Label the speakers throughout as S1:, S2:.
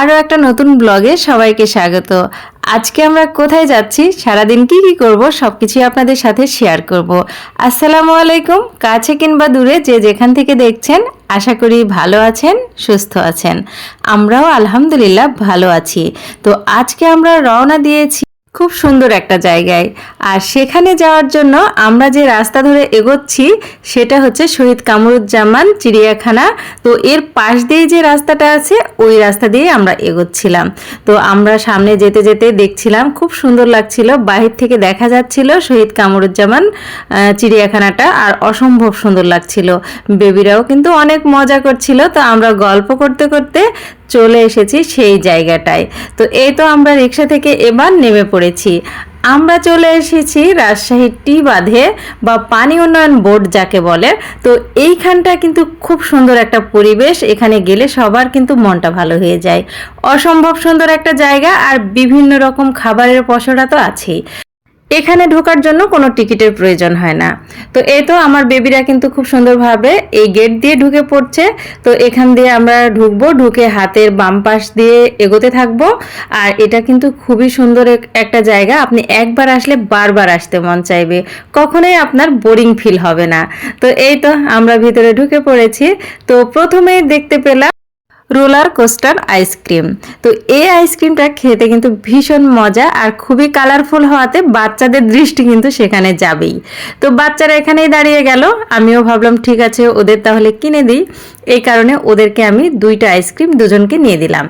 S1: আরও একটা নতুন ব্লগে সবাইকে স্বাগত। আজকে আমরা কোথায় যাচ্ছি, সারাদিন কি কি করব সব কিছুই আপনাদের সাথে শেয়ার করব। আসসালামু আলাইকুম, কাছে কিংবা দূরে যে যেখান থেকে দেখছেন, আশা করি ভালো আছেন, সুস্থ আছেন। আমরাও আলহামদুলিল্লাহ ভালো আছি। তো আজকে আমরা রওনা দিয়েছি খুব সুন্দর একটা জায়গায়। আর সেখানে যাওয়ার জন্য আমরা যে রাস্তা ধরে এগোচ্ছি, সেটা হচ্ছে শহীদ কামরুজ্জামান চিড়িয়াখানা। তো এর পাশ দিয়ে যে রাস্তাটা আছে, ওই রাস্তা দিয়ে আমরা এগোচ্ছিলাম। তো আমরা সামনে যেতে যেতে দেখছিলাম, খুব সুন্দর লাগছিল। বাহির থেকে দেখা যাচ্ছিল শহীদ কামরুজ্জামান চিড়িয়াখানাটা, আর অসম্ভব সুন্দর লাগছিল। বেবিরাও কিন্তু অনেক মজা করছিল। তো আমরা গল্প করতে করতে চলে এসেছি সেই জায়গাটায়। তো এই তো আমরা রিক্সা থেকে এবার নেমে পড়েছি। আমরা চলে এসেছি রাজশাহীর টি বাঁধে বা পানি উন্নয়ন বোর্ড যাকে বলে। তো এইখানটা কিন্তু খুব সুন্দর একটা পরিবেশ। এখানে গেলে সবার কিন্তু মনটা ভালো হয়ে যায়। অসম্ভব সুন্দর একটা জায়গা আর বিভিন্ন রকম খাবারের পসরা তো আছেই। এখানে ঢোকার জন্য কোনো টিকিটের প্রয়োজন হয় না। তো এই তো আমার বেবিরা কিন্তু খুব সুন্দরভাবে এই গেট দিয়ে ঢুকে পড়ছে। তো এখান দিয়ে আমরা ঢুকবো, ঢুকে হাতের বাম পাশ দিয়ে এগোতে থাকব। আর এটা কিন্তু খুবই সুন্দর একটা জায়গা। আপনি একবার আসলে বারবার আসতে মন চাইবে। কখনোই আপনার বোরিং ফিল হবে না। তো এই তো আমরা ভিতরে ঢুকে পড়েছি। তো প্রথমেই দেখতে পেলাম রোলার কোস্টার আইসক্রিম। তো এই আইসক্রিমটা খেতে কিন্তু ভীষণ মজা আর খুবই কালারফুল হওয়াতে বাচ্চাদের দৃষ্টি কিন্তু সেখানে যাবেই। তো বাচ্চারা এখানেই দাঁড়িয়ে গেল, আমিও ভাবলাম ঠিক আছে, ওদের তাহলে কিনে দিই। এই কারণে ওদেরকে আমি দুইটা আইসক্রিম দুজনকে নিয়ে দিলাম।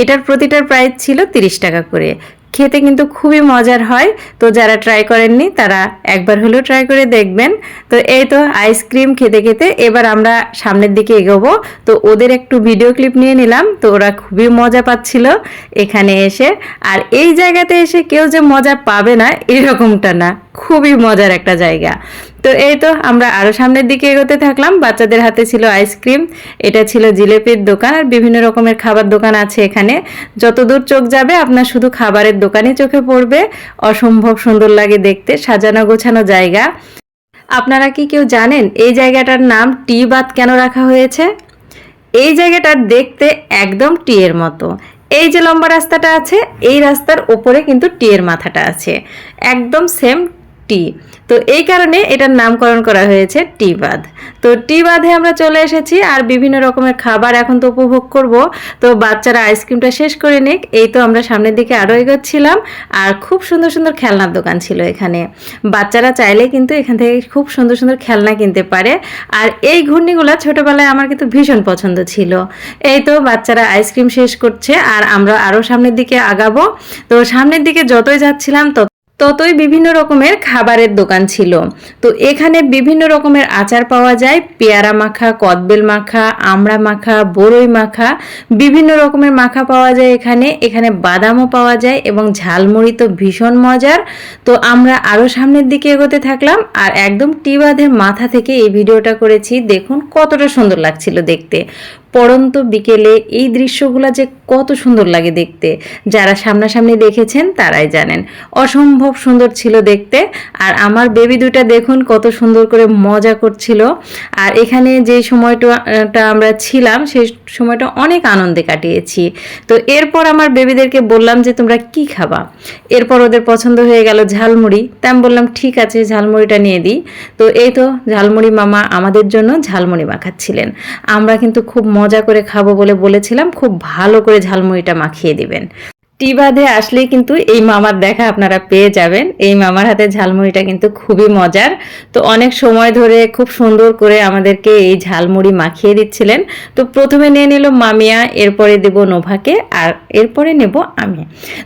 S1: এটার প্রতিটার প্রাইস ছিল তিরিশ টাকা করে। খেতে কিন্তু খুবই মজার হয়। তো যারা ট্রাই করেননি, তারা একবার হলেও ট্রাই করে দেখবেন। তো এই তো আইসক্রিম খেতে খেতে এবার আমরা সামনের দিকে এগোবো। তো ওদের একটু ভিডিও ক্লিপ নিয়ে নিলাম। তো ওরা খুবই মজা পাচ্ছিল এখানে এসে। আর এই জায়গাতে এসে কেউ যে মজা পাবে না, এরকমটা না। খুবই মজার একটা জায়গা। তো এই তো আমরা আরও সামনের দিকে এগোতে থাকলাম। বাচ্চাদের হাতে ছিল আইসক্রিম এটা ছিল জিলেপির দোকান আর বিভিন্ন রকমের খাবার দোকান আছে এখানে। যতদূর চোখ যাবে, আপনার শুধু খাবারের দোকানই চোখে পড়বে। অসম্ভব সুন্দর লাগে দেখতে, সাজানো গোছানো জায়গা। আপনারা কি কেউ জানেন এই জায়গাটার নাম টি বাত কেন রাখা হয়েছে? এই জায়গাটা দেখতে একদম টি এর মতো। এই যে লম্বা রাস্তাটা আছে, এই রাস্তার ওপরে কিন্তু টি এর মাথাটা আছে। একদম সেম টি। তো এই কারণে এটার নামকরণ করা হয়েছে টি বাঁধ তো টি বাঁধে আমরা চলে এসেছি আর বিভিন্ন রকমের খাবার এখন তো উপভোগ করব। তো বাচ্চারা আইসক্রিমটা শেষ করে নিক। এই তো আমরা সামনের দিকে আরও এগোচ্ছিলাম। আর খুব সুন্দর সুন্দর খেলনার দোকান ছিল এখানে। বাচ্চারা চাইলে কিন্তু এখান থেকে খুব সুন্দর সুন্দর খেলনা কিনতে পারে। আর এই ঘূর্ণিগুলো ছোটোবেলায় আমার কিন্তু ভীষণ পছন্দ ছিল। এই তো বাচ্চারা আইসক্রিম শেষ করছে আর আমরা আরও সামনের দিকে আগাবো। তো সামনের দিকে যতই যাচ্ছিলাম তত ততই বিভিন্ন রকমের খাবারের দোকান ছিল। তো এখানে বিভিন্ন রকমের আচার পাওয়া যায়। পেয়ারা মাখা, কদবেল মাখা, আমড়া মাখা বড়ই মাখা, বিভিন্ন রকমের মাখা পাওয়া যায় এখানে। এখানে বাদামও পাওয়া যায় এবং ঝালমুড়ি তো ভীষণ মজার। তো আমরা আরও সামনের দিকে এগোতে থাকলাম আর একদম টি বাঁধের মাথা থেকে এই ভিডিওটা করেছি। দেখুন কতটা সুন্দর লাগছিল দেখতে। পড়ন্ত বিকেলে এই দৃশ্যগুলো যে কত সুন্দর লাগে দেখতে। যারা সামনাসামনি দেখেছেন তারাই জানেন। অসম্ভব সুন্দর ছিল দেখতে আর আমার বেবি দুইটা দেখুন কত সুন্দর করে মজা করছিল। আর এখানে যে সময়টা আমরা ছিলাম সেই সময়টা অনেক আনন্দে কাটিয়েছি। তো এরপর আমার বেবিদেরকে বললাম যে, তোমরা কি খাবা? এরপর ওদের পছন্দ হয়ে গেল ঝালমুড়ি। তাই আমি বললাম, ঠিক আছে, ঝালমুড়িটা নিয়ে দিই। তো এই তো ঝালমুড়ি মামা আমাদের জন্য ঝালমুড়ি মাখাচ্ছিলেন। আমরা কিন্তু খুব মজা করে খাব বলে বলেছিলাম খুব ভালো করে ঝালমুড়িটা মাখিয়ে দিবেন। টি বাঁধে আসলেই কিন্তু এই মামার দেখা আপনারা পেয়ে যাবেন। এই মামার হাতে ঝালমুড়িটা কিন্তু খুবই মজার। তো অনেক সময় ধরে খুব সুন্দর করে আমাদেরকে এই ঝালমুড়ি মাখিয়ে দিচ্ছিলেন। তো প্রথমে নিয়ে নিল মামিয়া, এরপরে দেব নোভাকে আর এরপরে নেব আমি।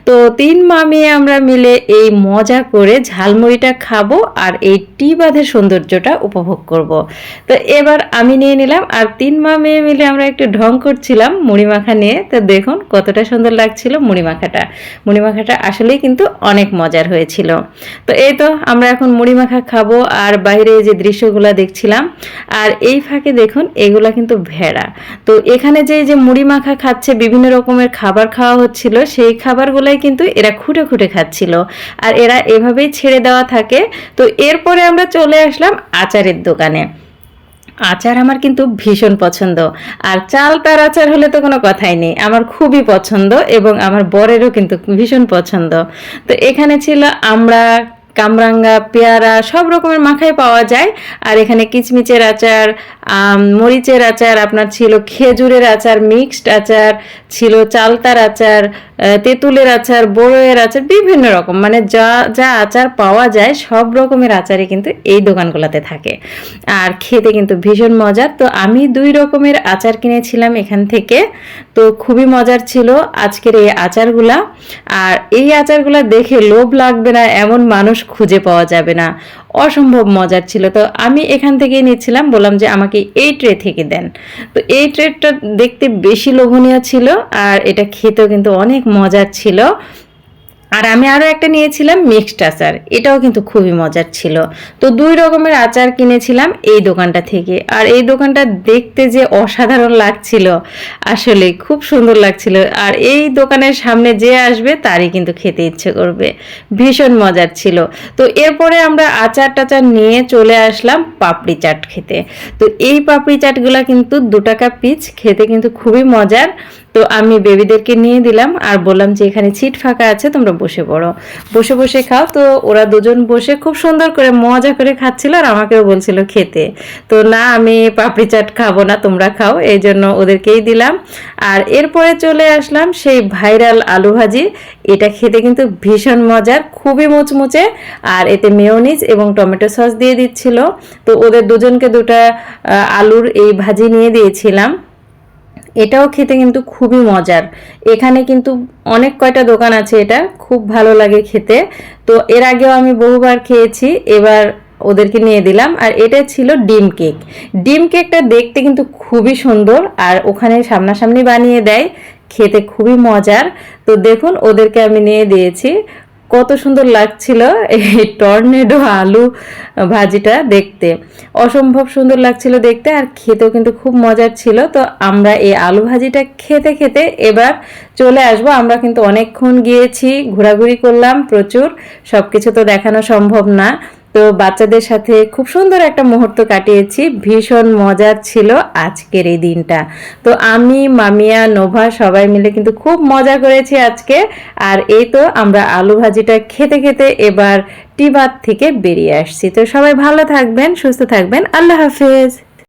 S1: তো তিন মামিয়া আমরা মিলে এই মজা করে ঝালমুড়িটা খাব আর এই টি বাঁধের সৌন্দর্যটা উপভোগ করব। তো এবার আমি নিয়ে নিলাম আর তিন মা মেয়ে মিলে আমরা একটু ঢং করছিলাম মুড়ি মাখা নিয়ে। তো দেখুন কতটা সুন্দর লাগছিল মুড়ি মাখাটা। মুড়ি মাখাটা আসলেই কিন্তু অনেক মজার হয়েছিল। তো এই তো আমরা এখন মুড়ি মাখা খাব আর বাইরে যে দৃশ্যগুলো দেখছিলাম, আর এই ফাঁকে দেখুন এগুলা কিন্তু ভেড়া। তো এখানে যে যে মুড়ি মাখা খাচ্ছে, বিভিন্ন রকমের খাবার খাওয়া হচ্ছিল, সেই খাবারগুলাই কিন্তু এরা খুঁটে খুঁটে খাচ্ছিল। আর এরা এভাবেই ছেড়ে দেওয়া থাকে। তো এরপরে আমরা চলে আসলাম আচারের দোকানে। আচার আমার কিন্তু ভীষণ পছন্দ। আর চাল তার আচার হলে তো কোনো কথাই নেই। আমার খুবই পছন্দ এবং আমার বরেরও কিন্তু ভীষণ পছন্দ। তো এখানে ছিল আমরা কামরাঙ্গা, পেয়ারা সব রকমের মাখাই পাওয়া যায়। আর এখানে কিচমিচের আচার মরিচের আচার, আপনার ছিল খেজুরের আচার, মিক্সড আচার, ছিল চালতার আচার তেঁতুলের আচার, বড়ইয়ের আচার, বিভিন্ন রকম। মানে যা যা আচার পাওয়া যায়, সব রকমের আচারই কিন্তু এই দোকানগুলোতে থাকে। আর খেতে কিন্তু ভীষণ মজার। তো আমি দুই রকমের আচার কিনেছিলাম এখান থেকে। তো খুবই মজার ছিল আজকের এই আচারগুলা। আর এই আচারগুলা দেখে লোভ লাগবে না, এমন মানুষ খুঁজে পাওয়া যাবে না। অসম্ভব মজার ছিল। তো আমি এখান থেকেই নিচ্ছিলাম, বললাম যে আমাকে এই ট্রে থেকে দেন। তো এই ট্রেটা দেখতে বেশি লোভনীয় ছিল আর এটা খেতেও কিন্তু অনেক মজার ছিল। আর আমি আরও একটা নিয়েছিলাম মিক্সড আচার। এটাও কিন্তু খুবই মজার ছিল। তো দুই রকমের আচার কিনেছিলাম এই দোকানটা থেকে। আর এই দোকানটা দেখতে যে অসাধারণ লাগছিল, আসলে খুব সুন্দর লাগছিল। আর এই দোকানের সামনে যে আসবে তারই কিন্তু খেতে ইচ্ছে করবে। ভীষণ মজার ছিল। তো এরপরে আমরা আচার টাচার নিয়ে চলে আসলাম পাপড়ি চাট খেতে। তো এই পাপড়ি চাটগুলো কিন্তু দু টাকা পিচ খেতে কিন্তু খুবই মজার। তো আমি বেবিদেরকে নিয়ে দিলাম আর বললাম যে এখানে ছিট ফাঁকা আছে, তোমরা বসে পড়ো। বসে বসে খাও। তো ওরা দুজন বসে খুব সুন্দর করে মজা করে খাচ্ছিল আর আমাকেও বলছিল খেতে। তো না, আমি পাপড়ি চাট খাব না, তোমরা খাও। এই জন্য ওদেরকেই দিলাম। আর এরপরে চলে আসলাম সেই ভাইরাল আলু ভাজি। এটা খেতে কিন্তু ভীষণ মজার, খুবই মুচমুচে। আর এতে মেয়োনিজ এবং টমেটো সস দিয়ে দিচ্ছিল। তো ওদের দুজনকে দুটা আলুর এই ভাজি নিয়ে দিয়েছিলাম। এটাও খেতে কিন্তু খুবই মজার। এখানে কিন্তু অনেক কয়টা দোকান আছে এটা, খুব ভালো লাগে খেতে। তো এর আগেও আমি বহুবার খেয়েছি, এবার ওদেরকে নিয়ে দিলাম। আর এটা ছিল ডিম কেক। ডিম কেকটা দেখতে কিন্তু খুবই সুন্দর আর ওখানে সামনাসামনি বানিয়ে দেয়, খেতে খুবই মজার। তো দেখুন, ওদেরকে আমি নিয়ে দিয়েছি। কত সুন্দর লাগছিল এই টর্নেডো আলু ভাজিটা দেখতে। অসম্ভব সুন্দর লাগছিল দেখতে আর খেতেও কিন্তু খুব মজার ছিল। তো আমরা এই আলু ভাজিটা খেতে খেতে এবার চলে আসব। আমরা কিন্তু অনেকক্ষণ গিয়েছি, ঘোরাঘুরি করলাম প্রচুর। সব কিছু তো দেখানো সম্ভব না। তো বাচ্চাদের সাথে খুব সুন্দর একটা মুহূর্ত কাটিয়েছি। ভীষণ মজার ছিল আজকের এই দিনটা। তো আমি, মামিয়া, নোভা সবাই মিলে কিন্তু খুব মজা করেছি আজকে। আর এই তো আমরা আলু ভাজিটা খেতে খেতে এবার টিবাত থেকে বেরিয়ে আসছি। তো সবাই ভালো থাকবেন, সুস্থ থাকবেন। আল্লাহ হাফেজ।